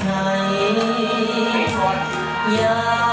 ใสยา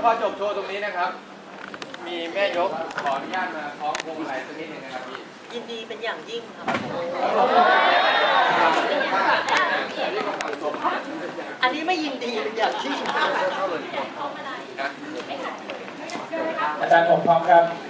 ยวพอจบโชว์ตรงนี้นะครับ มีแม่ยกขออนุญาตมาคล้องพวงมาลัยสักนิดหนึงนะครับพี่ยินดีเป็นอย่างยิ่งครับ อันนี้ไม่ยินดีเป็นอย่างยิ่งนะอาจารย์ผมพร้อมครับค